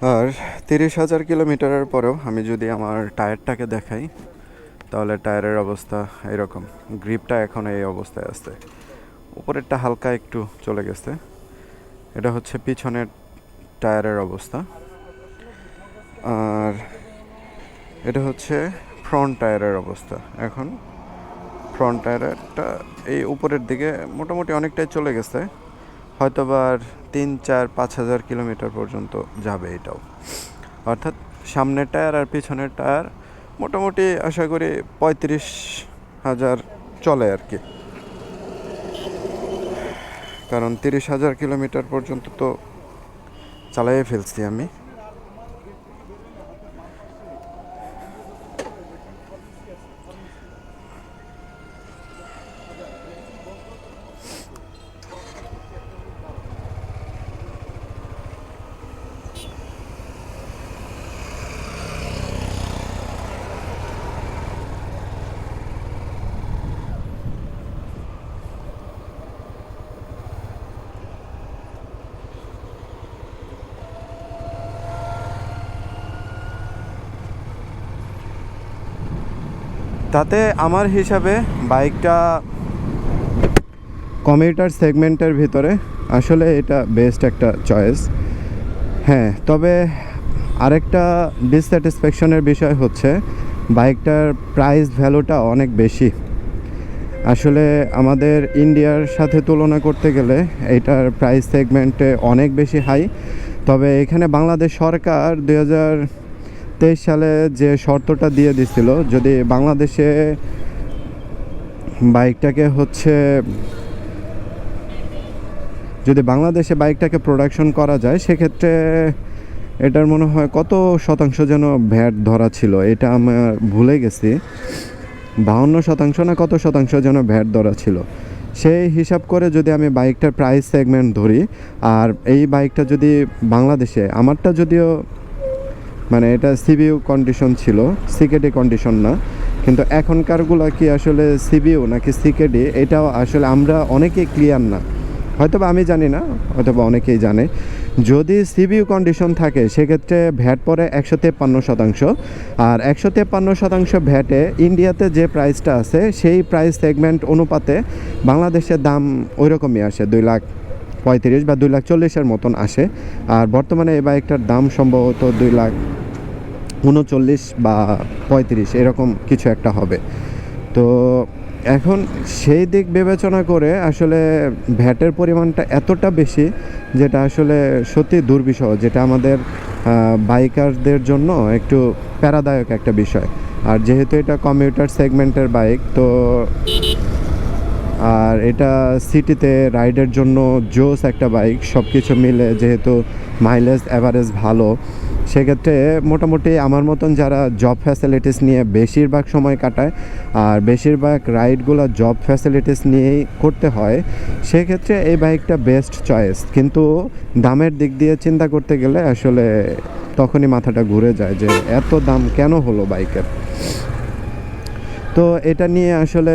আর তিরিশ হাজার কিলোমিটারের পরেও আমি যদি আমার টায়ারটাকে দেখাই, তাহলে টায়ারের অবস্থা এরকম। গ্রিপটা এখন এই অবস্থায় আছে। উপরেরটা হালকা একটু চলে গেছে। এটা হচ্ছে পিছনের টায়ারের অবস্থা। আর এটা হচ্ছে ফ্রন্ট টায়ারের অবস্থা এখন। ফ্রন্ট টায়ারটা এই উপরের দিকে মোটামুটি অনেকটাই চলে গেছে। হয়তো আর তিন, চার, পাঁচ হাজার কিলোমিটার পর্যন্ত যাবে এটাও। অর্থাৎ সামনের টায়ার আর পিছনের টায়ার মোটামুটি আশা করি পঁয়ত্রিশ হাজার চলে আর কি। কারণ তিরিশ হাজার কিলোমিটার পর্যন্ত তো চালাইয়ে ফেলছি আমি। তাতে আমার হিসাবে বাইকটা কমিউটার সেগমেন্টের ভিতরে আসলে এটা বেস্ট একটা চয়েস হ্যাঁ তবে আরেকটা ডিসস্যাটিসফ্যাকশনের বিষয় হচ্ছে, বাইকটার প্রাইস ভ্যালুটা অনেক বেশি। আসলে আমাদের ইন্ডিয়ার সাথে তুলনা করতে গেলে এটার প্রাইস সেগমেন্টে অনেক বেশি হাই তবে এখানে বাংলাদেশ সরকার দুই হাজার তেইশ সালে যে শর্তটা দিয়ে দিছিল, যদি বাংলাদেশে বাইকটাকে হচ্ছে, যদি বাংলাদেশে বাইকটাকে প্রোডাকশন করা যায়, সেক্ষেত্রে এটার মনে হয় কত শতাংশ যেন ভ্যাট ধরা ছিল, এটা আমার ভুলে গেছি। বাহান্ন শতাংশ না কত শতাংশ যেন ভ্যাট ধরা ছিল। সেই হিসাব করে যদি আমি বাইকটার প্রাইস সেগমেন্ট ধরি, আর এই বাইকটা যদি বাংলাদেশে, আমারটা যদিও মানে এটা সিবিউ কন্ডিশন ছিল সিকেডি কন্ডিশন না। কিন্তু এখনকারগুলো কি আসলে সিবিউ নাকি সিকেডি এটাও আসলে আমরা অনেকেই ক্লিয়ার না। হয়তো আমি জানি না হয়তো অনেকেই জানে। যদি সিবিউ কন্ডিশন থাকে, সেক্ষেত্রে ভ্যাট পড়ে একশো তেপ্পান্ন শতাংশ। আর একশো তেপ্পান্ন শতাংশ ভ্যাটে ইন্ডিয়াতে যে প্রাইসটা আছে, সেই প্রাইস সেগমেন্ট অনুপাতে বাংলাদেশের দাম ওই রকমই আসে, দুই লাখ পঁয়ত্রিশ বা দুই লাখ চল্লিশের মতন আসে। আর বর্তমানে এই বাইকটার দাম সম্ভবত দুই লাখ উনচল্লিশ বা পঁয়ত্রিশ, এরকম কিছু একটা হবে। তো এখন সেই দিক বিবেচনা করে আসলে ভ্যাটের পরিমাণটা এতটা বেশি যেটা আসলে সত্যি দুর্বিষহ, যেটা আমাদের বাইকারদের জন্য একটু প্যারাদায়ক একটা বিষয়। আর যেহেতু এটা কমিউটার সেগমেন্টের বাইক, তো আর এটা সিটিতে রাইডের জন্য জোস একটা বাইক সব কিছু মিলে যেহেতু মাইলেজ অ্যাভারেজ ভালো, সেক্ষেত্রে মোটামুটি আমার মতন যারা জব ফ্যাসিলিটিস নিয়ে বেশিরভাগ সময় কাটায় আর বেশিরভাগ রাইডগুলো জব ফ্যাসিলিটিস নিয়েই করতে হয়, সেক্ষেত্রে এই বাইকটা বেস্ট চয়েস কিন্তু দামের দিক দিয়ে চিন্তা করতে গেলে আসলে তখনই মাথাটা ঘুরে যায় যে এত দাম কেন হলো বাইকের? তো এটা নিয়ে আসলে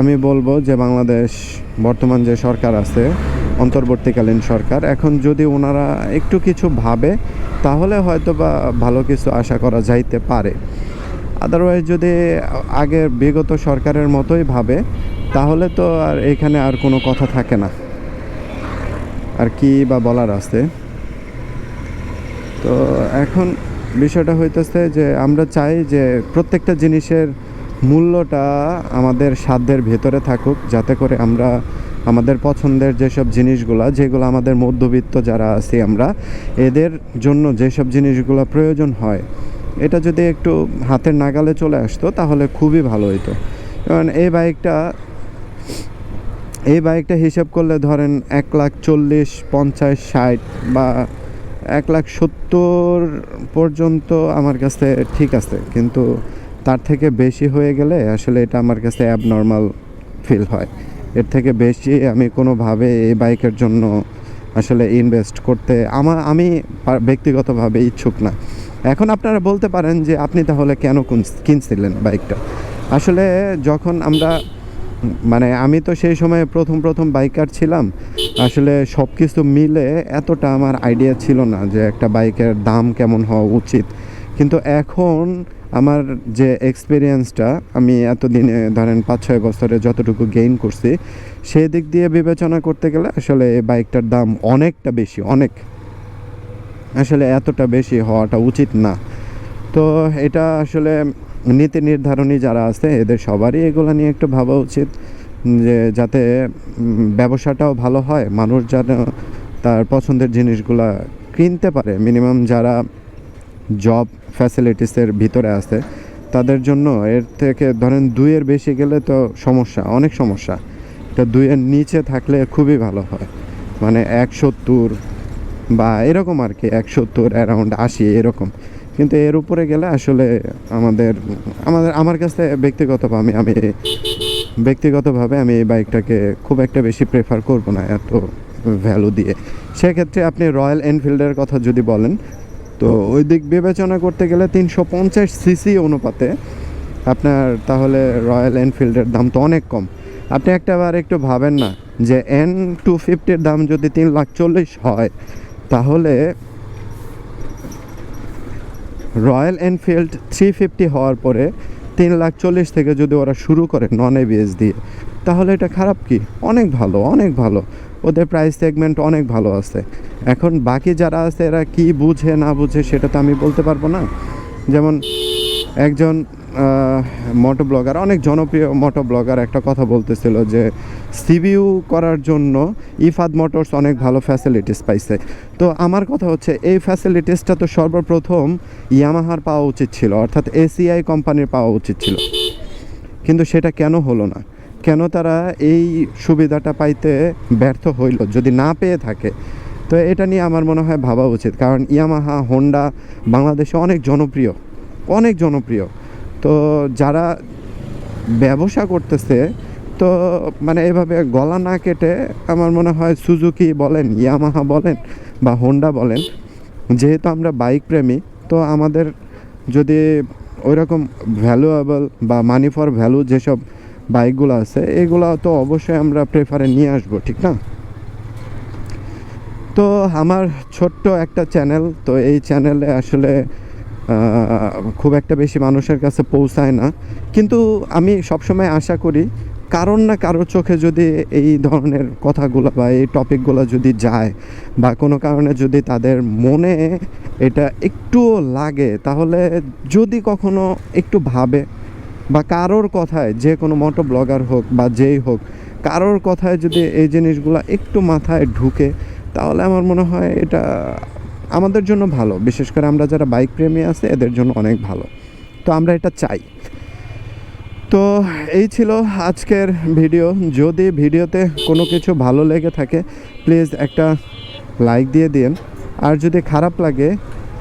আমি বলব যে বাংলাদেশ বর্তমান যে সরকার আছে, অন্তর্বর্তীকালীন সরকার, এখন যদি ওনারা একটু কিছু ভাবে, তাহলে হয়তো বা ভালো কিছু আশা করা যাইতে পারে। আদারওয়াইজ যদি আগের বিগত সরকারের মতোই ভাবে, তাহলে তো আর এখানে আর কোনো কথা থাকে না। আর কি বা বলার আছে? তো এখন বিষয়টা হইতেছে যে আমরা চাই যে প্রত্যেকটা জিনিসের মূল্যটা আমাদের সাধ্যের ভেতরে থাকুক, যাতে করে আমরা আমাদের পছন্দের যেসব জিনিসগুলো, যেগুলো আমাদের মধ্যবিত্ত যারা আছি আমরা, এদের জন্য যেসব জিনিসগুলো প্রয়োজন হয়, এটা যদি একটু হাতের নাগালে চলে আসতো, তাহলে খুবই ভালো হতো কারণ এই বাইকটা এই বাইকটা হিসাব করলে ধরেন এক লাখ চল্লিশ, পঞ্চাশ, ষাট বা এক লাখ সত্তর পর্যন্ত আমার কাছে ঠিক আছে, কিন্তু তার থেকে বেশি হয়ে গেলে আসলে এটা আমার কাছে অ্যাবনর্মাল ফিল হয়। এর থেকে বেশি আমি কোনোভাবে এই বাইকের জন্য আসলে ইনভেস্ট করতে আমার আমি ব্যক্তিগতভাবে ইচ্ছুক না। এখন আপনারা বলতে পারেন যে আপনি তাহলে কেন কুন- কিনছিলেন বাইকটা? আসলে যখন আমরা মানে আমি তো সেই সময় প্রথম প্রথম বাইকার ছিলাম, আসলে সব কিছু মিলে এতটা আমার আইডিয়া ছিল না যে একটা বাইকের দাম কেমন হওয়া উচিত। কিন্তু এখন আমার যে এক্সপিরিয়েন্সটা আমি এতদিনে ধরেন পাঁচ ছয় বছরে যতটুকু গেইন করছি, সেই দিক দিয়ে বিবেচনা করতে গেলে আসলে এই বাইকটার দাম অনেকটা বেশি, অনেক। আসলে এতটা বেশি হওয়াটা উচিত না। তো এটা আসলে নীতি নির্ধারণী যারা আছে, এদের সবারই এগুলো নিয়ে একটু ভাবা উচিত। যে যাতে ব্যবসাটাও ভালো হয়, মানুষ যেন তার পছন্দের জিনিসগুলা কিনতে পারে। মিনিমাম যারা জব ফ্যাসিলিটিসের ভিতরে আছে, তাদের জন্য এর থেকে ধরেন দুইয়ের বেশি গেলে তো সমস্যা, অনেক সমস্যা। তো দুইয়ের নিচে থাকলে খুবই ভালো হয়। মানে এক সত্তর বা এরকম আর কি এক সত্তর অ্যারাউন্ড আশি এরকম। কিন্তু এর উপরে গেলে আসলে আমাদের আমাদের, আমার কাছে ব্যক্তিগতভাবে আমি ব্যক্তিগতভাবে আমি এই বাইকটাকে খুব একটা বেশি প্রেফার করব না এত ভ্যালু দিয়ে। সেক্ষেত্রে আপনি রয়্যাল এনফিল্ডের কথা যদি বলেন তো ওই দিক বিবেচনা করতে গেলে তিনশো পঞ্চাশ সিসি অনুপাতে আপনার তাহলে রয়্যাল এনফিল্ডের দাম তো অনেক কম। আপনি একটা বার একটু ভাবেন না যে এন টু ফিফটির দাম যদি তিন লাখ চল্লিশ হয়, তাহলে রয়্যাল এনফিল্ড থ্রি ফিফটি হওয়ার পরে তিন লাখ চল্লিশ থেকে যদি ওরা শুরু করে নন এবিএস দিয়ে, তাহলে এটা খারাপ কি? অনেক ভালো অনেক ভালো। ওদের প্রাইস সেগমেন্ট অনেক ভালো আছে। এখন বাকি যারা আছে, এরা কি বুঝে না বুঝে সেটা তো আমি বলতে পারব না। যেমন একজন মোটো ব্লগার অনেক জনপ্রিয় মোটো ব্লগার একটা কথা বলতেছিল যে সিবিইউ করার জন্য ইফাদ মোটরস অনেক ভালো ফ্যাসিলিটিস পাইছে। তো আমার কথা হচ্ছে, এই ফ্যাসিলিটিসটা তো সর্বপ্রথম ইয়ামাহার পাওয়া উচিত ছিল, অর্থাৎ এসিআই কোম্পানির পাওয়া উচিত ছিল। কিন্তু সেটা কেন হলো না? কেন তারা এই সুবিধাটা পাইতে ব্যর্থ হইল, যদি না পেয়ে থাকে? তো এটা নিয়ে আমার মনে হয় ভাবা উচিত। কারণ ইয়ামাহা, হোন্ডা বাংলাদেশে অনেক জনপ্রিয় অনেক জনপ্রিয়। তো যারা ব্যবসা করতেছে, তো মানে এভাবে গলা না কেটে আমার মনে হয় সুজুকি বলেন, ইয়ামাহা বলেন বা হোন্ডা বলেন, যেহেতু আমরা বাইক প্রেমী, তো আমাদের যদি ওইরকম ভ্যালুয়েবল বা মানি ফর ভ্যালু যেসব বাইকগুলো আছে, এগুলো তো অবশ্যই আমরা প্রেফারে নিয়ে আসব, ঠিক না? তো আমার ছোট্ট একটা চ্যানেল তো এই চ্যানেলে আসলে খুব একটা বেশি মানুষের কাছে পৌঁছায় না। কিন্তু আমি সবসময় আশা করি, কারণ না কারোর চোখে যদি এই ধরনের কথাগুলো বা এই টপিকগুলো যদি যায়, বা কোনো কারণে যদি তাদের মনে এটা একটুও লাগে, তাহলে যদি কখনো একটু ভাবে বা কারোর কথায় যে কোনো মোটো ব্লগার হোক বা যেই হোক, কারোর কথায় যদি এই জিনিসগুলো একটু মাথায় ঢুকে, তাহলে আমার মনে হয় এটা আমাদের জন্য ভালো। বিশেষ করে আমরা যারা বাইক প্রেমী আছে, এদের জন্য অনেক ভালো। তো আমরা এটা চাই। তো এই ছিল আজকের ভিডিও। যদি ভিডিওতে কোনো কিছু ভালো লেগে থাকে প্লিজ একটা লাইক দিয়ে দিন। আর যদি খারাপ লাগে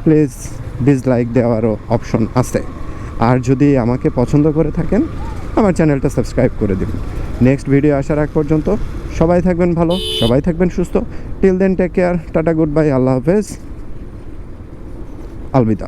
প্লিজ ডিসলাইক দেওয়ারও অপশন আছে। আর যদি আমাকে পছন্দ করে থাকেন, আমার চ্যানেলটা সাবস্ক্রাইব করে দিন। নেক্সট ভিডিও আসার আগ পর্যন্ত সবাই থাকবেন ভালো, সবাই থাকবেন সুস্থ। Till then take care tata goodbye আল্লাহ হাফেজ। আলবিদা।